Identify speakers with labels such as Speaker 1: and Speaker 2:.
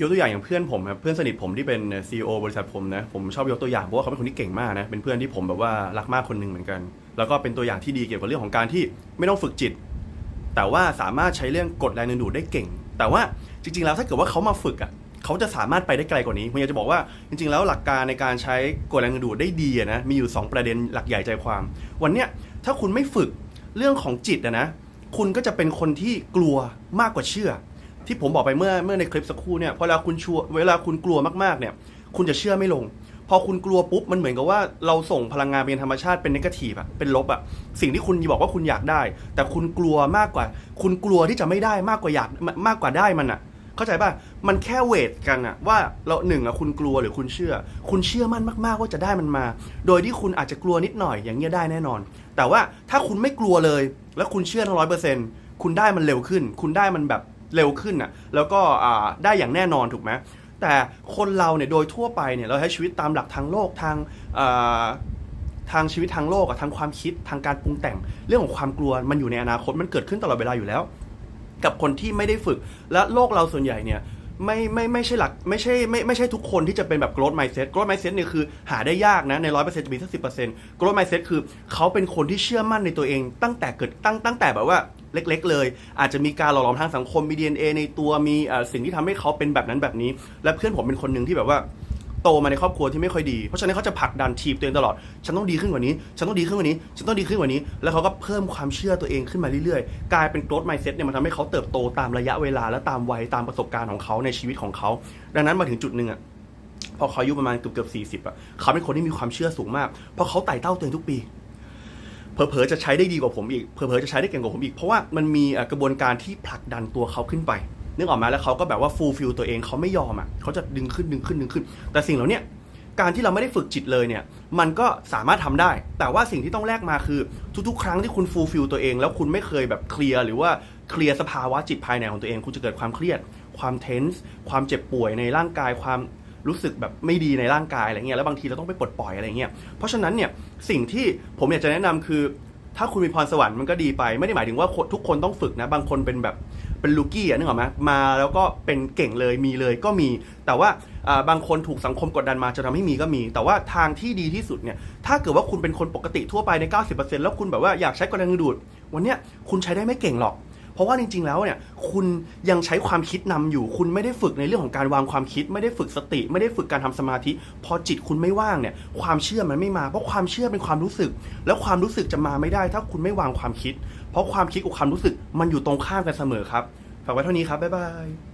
Speaker 1: ยกตัวอย่างอย่างเพื่อนผมครับเพื่อนสนิทผมที่เป็นซีอบริษัทผมนะผมชอบยกตัวอย่างเพราะว่าเขาเป็นคนที่เก่งมากนะเป็นเพื่อนที่ผมแบบว่ารักมากคนหนึ่งเหมือนกัน แล้วก็เป็นตัวอย่างที่ดีเกี่ยวกับเรื่องของการที่ไม่ต้องฝึกจิต แต่ว่าสามารถใช้เรื่องกดแรงดึงดูดได้เก่ง แต่ว่าจริง ๆ แล้วถ้าเกิดว่าเขามาฝึกอะเขาจะสามารถไปได้ไกลกว่านี้ผมอยากจะบอกว่าจริง ๆ แล้วหลักการในการใช้กดแรงดึงดูดได้ดีนะมีอยู่ 2 ประเด็นหลักใหญ่ใจความ วันเนี้ยถ้าคุณไม่ฝึกเรื่องของจิตอะนะคุณก็จะเป็นคนที่กลัวมากกว่าเชื่อ ที่ผมบอกไปเมื่อเมื่อในคลิปสักครู่เนี่ยพอเวลาคุณชัวเวลาคุณกลัวมากๆเนี่ย คุณจะเชื่อไม่ลง พอคุณกลัวปุ๊บมันเหมือนกับว่าเราส่งพลังงานเป็นธรรมชาติเป็นนกาทีฟอะเป็นลบอะสิ่งที่คุณบอกว่าคุณอยากได้ แต่คุณกลัวมากกว่า คุณกลัวที่จะไม่ได้มากกว่าอยากมมากกว่าได้มันอะเข้าใจป่ะ มันแค่เวทกันอะว่าเราหนึ่งอะคุณกลัวหรือคุณเชื่อ คุณเชื่อมั่นมากๆว่าจะได้มันมา โดยที่คุณอาจจะกลัวนิดหน่อยอย่างเงี้ยได้แน่นอน แต่ว่าถ้าคุณไม่กลัวเลย แล้วคุณเชื่อทั้งร้อยเปอร์เซ็นต์คุณได้มันเร็วขึ้น คุณได้มันแบบ เร็วขึ้นอะแล้วก็ได้อย่างแน่นอนถูกไหมแต่คนเราเนี่ยโดยทั่วไปเนี่ยเราใช้ชีวิตตามหลักทางโลกทางทางชีวิตทางโลกอะทางความคิดทางการปรุงแต่งเรื่องของความกลัวมันอยู่ในอนาคตมันเกิดขึ้นตลอดเวลาอยู่แล้ว กับคนที่ไม่ได้ฝึกและโลกเราส่วนใหญ่เนี่ยไม่ไม่ไม่ใช่หลักไม่ใช่ไม่ไม่ใช่ทุกคนที่จะเป็นแบบ growth mindset growth mindset เนี่ยคือหาได้ยากนะในร้อยเปอร์เซ็นต์จะมีสักสิบเปอร์เซ็นต์ growth mindset คือเขาเป็นคนที่เชื่อมั่นในตัวเองตั้งแต่เกิดตั้งตั้งแต่แบบว่า เล็ก ๆ เลย อาจจะมีการหล่อหลอมทางสังคมมี DNA ในตัวมีสิ่งที่ทำให้เขาเป็นแบบนั้นแบบนี้ และเพื่อนผมเป็นคนหนึ่งที่แบบว่าโตมาในครอบครัวที่ไม่ค่อยดี เพราะฉะนั้นเขาจะผลักดันทีมตัวเองตลอด ฉันต้องดีขึ้นกว่านี้ ฉันต้องดีขึ้นกว่านี้ ฉันต้องดีขึ้นกว่านี้ แล้วเขาก็เพิ่มความเชื่อตัวเองขึ้นมาเรื่อยๆ กลายเป็น growth mindset เนี่ยมันทำให้เขาเติบโตตามระยะเวลาและตามวัยตามประสบการณ์ของเขาในชีวิตของเขา ดังนั้นมาถึงจุดหนึ่งอะพอเขาอายุประมาณเกือบเกือบสี่สิบอะเขาเป็นคนที่มีความเชื่อสูงมาก เพราะเขาไต่เต้าตัวเองทุกปี เผลอๆจะใช้ได้ดีกว่าผมอีกเผลอๆจะใช้ได้เก่งกว่าผมอีก เพราะว่ามันมีกระบวนการที่ผลักดันตัวเขาขึ้นไปนึกออกมาแล้วเขาก็แบบว่าฟูลฟิลตัวเองเขาไม่ยอมอะเขาจะดึงขึ้นดึงขึ้นดึงขึ้น แต่สิ่งเหล่านี้การที่เราไม่ได้ฝึกจิตเลยเนี่ย มันก็สามารถทำได้ แต่ว่าสิ่งที่ต้องแลกมาคือ ทุกๆ ครั้งที่คุณฟูลฟิลตัวเอง แล้วคุณไม่เคยแบบเคลียร์หรือว่าเคลียร์สภาวะจิตภายในของตัวเอง คุณจะเกิดความเครียด ความเทนส์ความเจ็บป่วยในร่างกายความ รู้สึกแบบไม่ดีในร่างกายอะไรเงี้ยแล้วบางทีเราต้องไปปลดปล่อยอะไรเงี้ยเพราะฉะนั้นเนี่ยสิ่งที่ผมอยากจะแนะนำคือ ถ้าคุณมีพรสวรรค์มันก็ดีไป ไม่ได้หมายถึงว่าทุกคนต้องฝึกนะบางคนเป็นแบบเป็นลูกี้อะนึกออกไหมมาแล้วก็เป็นเก่งเลยมีเลยก็มี แต่ว่าบางคนถูกสังคมกดดันมาจะทำให้มีก็มี แต่ว่าทางที่ดีที่สุดเนี่ยถ้าเกิดว่าคุณเป็นคนปกติทั่วไปใน 90%แล้วคุณแบบว่าอยากใช้กดดันดึงดูด วันเนี้ยคุณใช้ได้ไม่เก่งหรอก เพราะว่าจริง ๆ แล้วเนี่ยคุณยังใช้ความคิดนำอยู่ คุณไม่ได้ฝึกในเรื่องของการวางความคิด ไม่ได้ฝึกสติ ไม่ได้ฝึกการทำสมาธิ พอจิตคุณไม่ว่างเนี่ยความเชื่อมันไม่มาเพราะความเชื่อเป็นความรู้สึก แล้วความรู้สึกจะมาไม่ได้ ถ้าคุณไม่วางความคิด เพราะความคิดกับความรู้สึกมันอยู่ตรงข้ามกันเสมอครับฝากไว้เท่านี้ครับบ๊ายบาย